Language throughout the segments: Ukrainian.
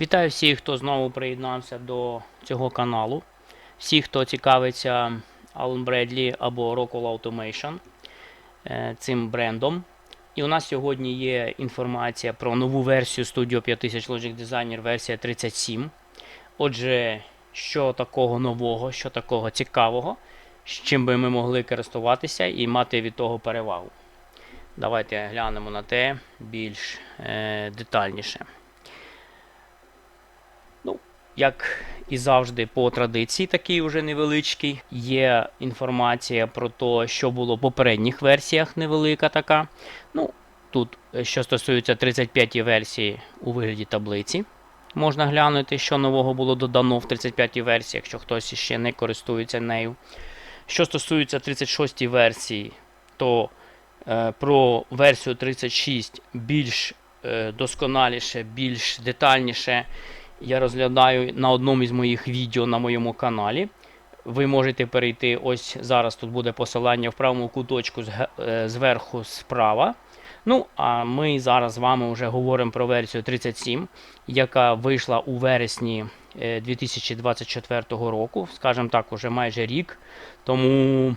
Вітаю всіх, хто знову приєднався до цього каналу. Всіх, хто цікавиться Allen Bradley або Rockwell Automation е, цим брендом. І у нас сьогодні є інформація про нову версію Studio 5000 Logic Designer версія 37. Отже, що такого нового, що такого цікавого, з чим би ми могли користуватися і мати від того перевагу. Давайте глянемо на те більш е, детальніше. Як і завжди, по традиції, такий уже невеличкий. Є інформація про те, що було в попередніх версіях, невелика така. Ну, тут, е, що стосується 35 версії у вигляді таблиці. Можна глянути, що нового було додано в 35-й версії, якщо хтось ще не користується нею. Що стосується 36 версії, то е, про версію 36 більш е, досконаліше, більш детальніше я розглядаю на одному із моїх відео на моєму каналі. Ви можете перейти, ось зараз тут буде посилання в правому куточку е, зверху справа. Ну, а ми зараз з вами вже говоримо про версію 37, яка вийшла у вересні е, 2024 року, скажімо так, уже майже рік. Тому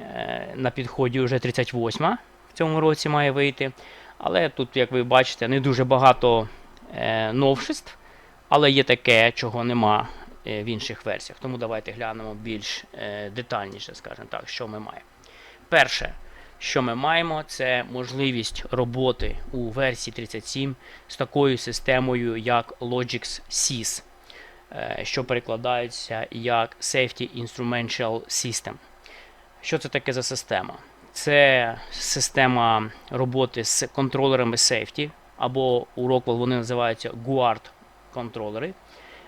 е, на підході вже 38 в цьому році має вийти. Але тут, як ви бачите, не дуже багато е, новшеств, але є таке, чого нема е, в інших версіях. Тому давайте глянемо більш е, детальніше, скажімо так, що ми маємо. Перше, що ми маємо, це можливість роботи у версії 37 з такою системою, як Logix SYS, е, що перекладається як Safety Instrumental System. Що це таке за система? Це система роботи з контролерами safety, або у Rockwell вони називаються Guard контролери.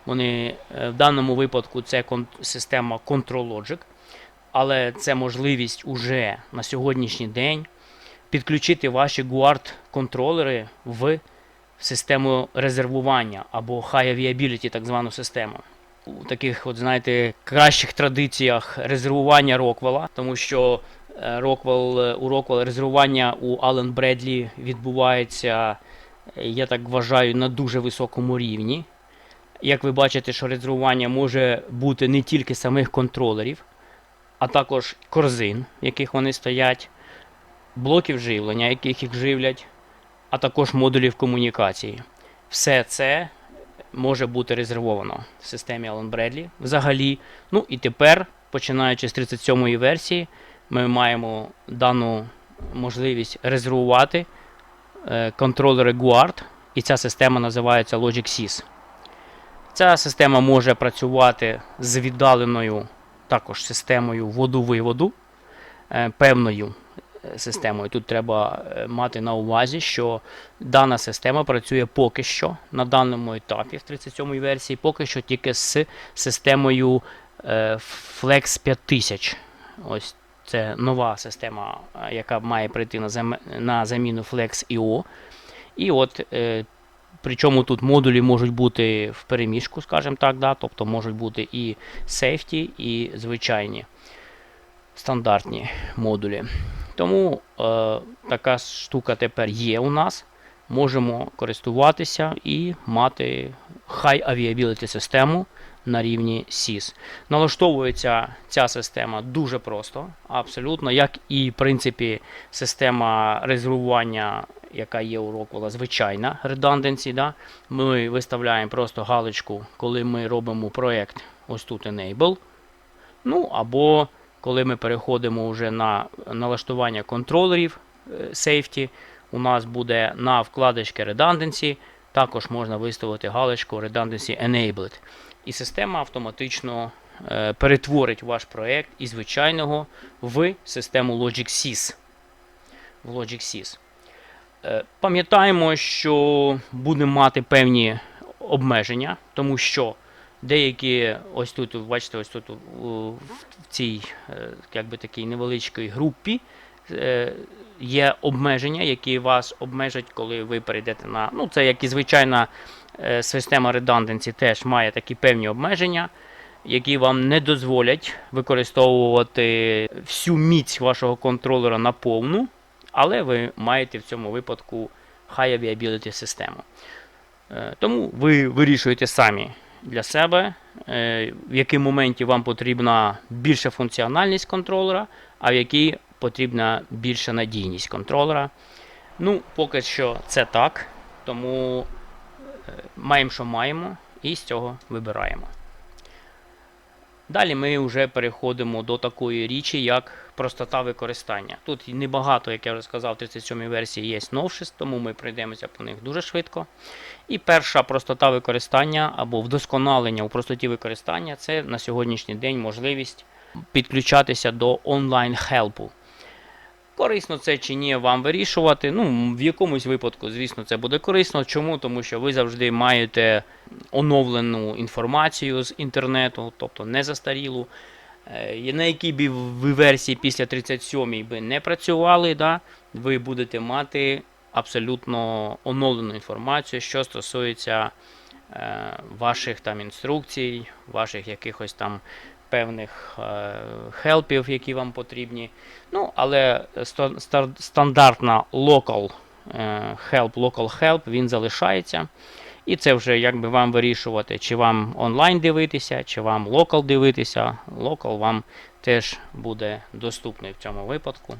Вони е, в даному випадку це система ControlLogic, але це можливість уже на сьогоднішній день підключити ваші Guard контролери в систему резервування або High Availability, так звану систему. У таких, от знаєте, кращих традиціях резервування Роквелла, тому що е, е, у Rockwell резервування у Allen Bradley відбувається, я так вважаю, на дуже високому рівні. Як ви бачите, що резервування може бути не тільки самих контролерів, а також корзин, в яких вони стоять, блоків живлення, яких їх живлять, а також модулів комунікації. Все це може бути резервовано в системі Allen Bradley взагалі. Ну і тепер, починаючи з 37-ї версії, ми маємо дану можливість резервувати контролери Guard, і ця система називається Logic SYS. Ця система може працювати з віддаленою також системою воду-виводу, е, певною е, системою. Тут треба е, мати на увазі, що дана система працює поки що на даному етапі в 37-й версії, поки що тільки з системою е, Flex 5000. Ось це нова система, е, яка має прийти на, зам... на заміну Flex IO. І от е, Причому тут модулі можуть бути в переміжку, скажімо так, да? тобто можуть бути і сейфті, і звичайні стандартні модулі. Тому е, така штука тепер є у нас. Можемо користуватися і мати High Availability систему на рівні SIS. Налаштовується ця система дуже просто, абсолютно, як і в принципі система резервування, яка є у Rockwell, звичайна redundancy. Да? Ми виставляємо просто галочку, коли ми робимо проєкт, ось тут Enable. Ну або коли ми переходимо вже на налаштування контролерів е, safety, у нас буде на вкладочці Redundancy, також можна виставити галочку Redundancy Enabled. І система автоматично е, перетворить ваш проєкт із звичайного в систему Logic SYS. В Logic SYS. Е, Пам'ятаємо, що будемо мати певні обмеження, тому що деякі, ось тут, бачите, ось тут в цій е, як такій невеличкій групі є обмеження, які вас обмежать, коли ви перейдете на. Ну, це як і звичайна система redundancy теж має такі певні обмеження, які вам не дозволять використовувати всю міць вашого контролера на повну, але ви маєте в цьому випадку High Availability систему. Е, Тому ви вирішуєте самі для себе, е, в який моменті вам потрібна більша функціональність контролера, а в якій потрібна більша надійність контролера. Ну, поки що це так, тому е, маємо, що маємо, і з цього вибираємо. Далі ми вже переходимо до такої річі, як простота використання. Тут небагато, як я вже сказав, в 37 версії є новшеств, тому ми пройдемося по них дуже швидко. І перша простота використання або вдосконалення у простоті використання це на сьогоднішній день можливість підключатися до онлайн-хелпу. Корисно це чи ні, вам вирішувати. Ну, в якомусь випадку, звісно, це буде корисно. Чому? Тому що ви завжди маєте оновлену інформацію з інтернету, тобто не застарілу. Е, На якій б ви версії після 37 би не працювали, да, ви будете мати абсолютно оновлену інформацію, що стосується е, ваших там інструкцій, ваших якихось там певних е, хелпів, які вам потрібні. Ну, але стандартна local help, local help, він залишається. І це вже якби вам вирішувати, чи вам онлайн дивитися, чи вам локал дивитися. Локал вам теж буде доступний в цьому випадку.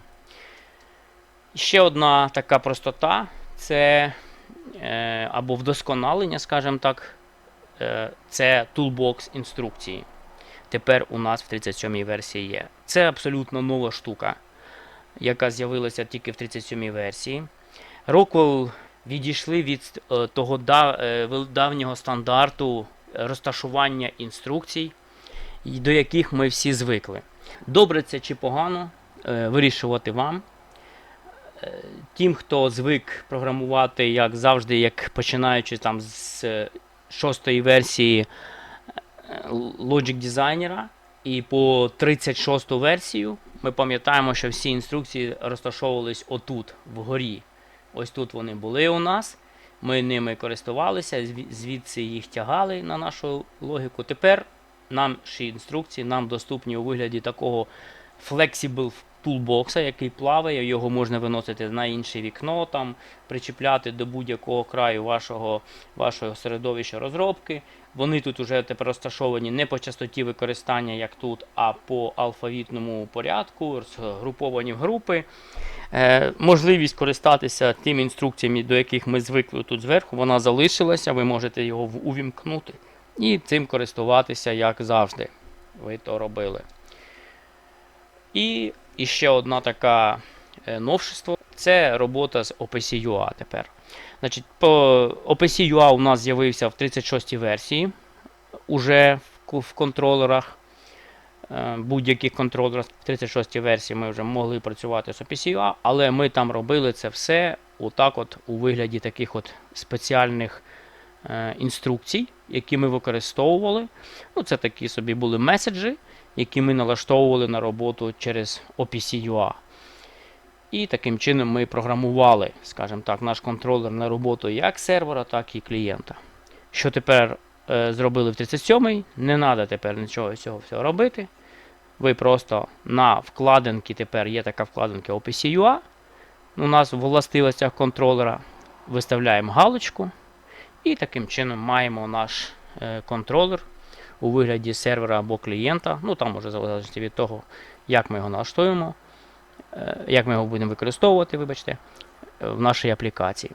Ще одна така простота це е, або вдосконалення, скажімо так, е, це toolbox інструкції. Тепер у нас в 37 версії є. Це абсолютно нова штука, яка з'явилася тільки в 37-й версії. Rockwell відійшли від е, того да- е, давнього стандарту розташування інструкцій, до яких ми всі звикли. Добре це чи погано, е, вирішувати вам. Е, Тим, хто звик програмувати, як завжди, як починаючи там з е, шостої версії Logic дизайнера. і по 36 ту версію, ми пам'ятаємо, що всі інструкції розташовувались отут, вгорі. Ось тут вони були у нас. Ми ними користувалися, звідси їх тягали на нашу логіку. Тепер нам інструкції нам доступні у вигляді такого flexible toolbox, який плаває, його можна виносити на інше вікно, там, причіпляти до будь-якого краю вашого, вашого середовища розробки. Вони тут вже тепер розташовані не по частоті використання, як тут, а по алфавітному порядку, згруповані в групи. Е, можливість користатися тими інструкціями, до яких ми звикли тут зверху, вона залишилася, ви можете його увімкнути і цим користуватися, як завжди. Ви то робили. І, і ще одна така е, новшество це робота з OPC.UA тепер. Значить, по OPC.UA у нас з'явився в 36-й версії уже в, контролерах. Е, Будь-яких контролерах в 36-й версії ми вже могли працювати з OPC.UA, але ми там робили це все отак от у вигляді таких от спеціальних інструкцій, які ми використовували. Ну, це такі собі були меседжі, які ми налаштовували на роботу через OPC.UA. І таким чином ми програмували, скажімо так, наш контролер на роботу як сервера, так і клієнта. Що тепер е, зробили в 37-й, не треба тепер нічого цього всього робити. Ви просто на вкладинки, тепер є така вкладинка OPC.UA. У нас в властивостях контролера виставляємо галочку. І таким чином маємо наш е, контролер у вигляді сервера або клієнта. Ну там уже залежить від того, як ми його налаштуємо, е, як ми його будемо використовувати, вибачте, е, в нашій аплікації.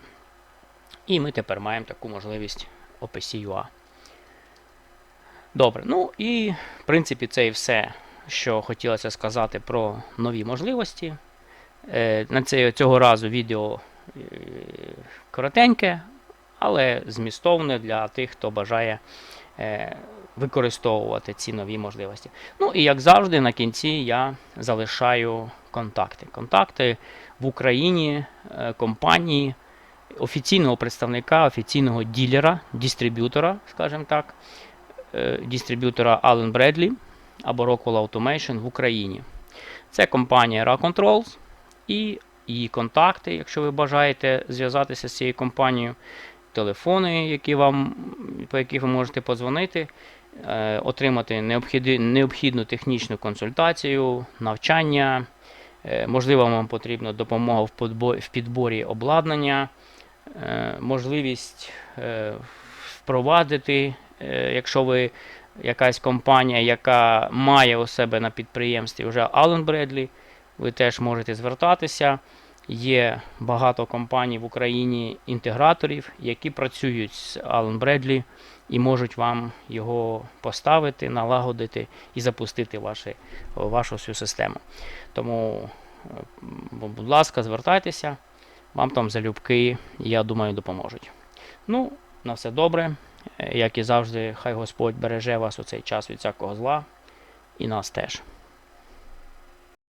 І ми тепер маємо таку можливість OPC.UA. Добре, ну і в принципі це і все, що хотілося сказати про нові можливості. На цього разу відео коротеньке, але змістовне для тих, хто бажає е, використовувати ці нові можливості. Ну і як завжди, на кінці я залишаю контакти. Контакти в Україні е, компанії, офіційного представника, офіційного ділера, дистриб'ютора, скажімо так, е, дистриб'ютора Allen Bradley або Rockwell Automation в Україні. Це компанія Ra Controls і її контакти, якщо ви бажаєте зв'язатися з цією компанією, телефони, які вам, по яких ви можете подзвонити, е, отримати необхідну технічну консультацію, навчання. Е, Можливо, вам потрібна допомога в підборі обладнання, е, можливість впровадити, якщо ви якась компанія, яка має у себе на підприємстві вже Allen Bradley, ви теж можете звертатися. Є багато компаній в Україні інтеграторів, які працюють з Allen Bradley і можуть вам його поставити, налагодити і запустити ваші, вашу всю систему. Тому, е, будь ласка, звертайтеся, вам там залюбки, я думаю, допоможуть. Ну, на все добре. Е, Як і завжди, хай Господь береже вас у цей час від всякого зла і нас теж.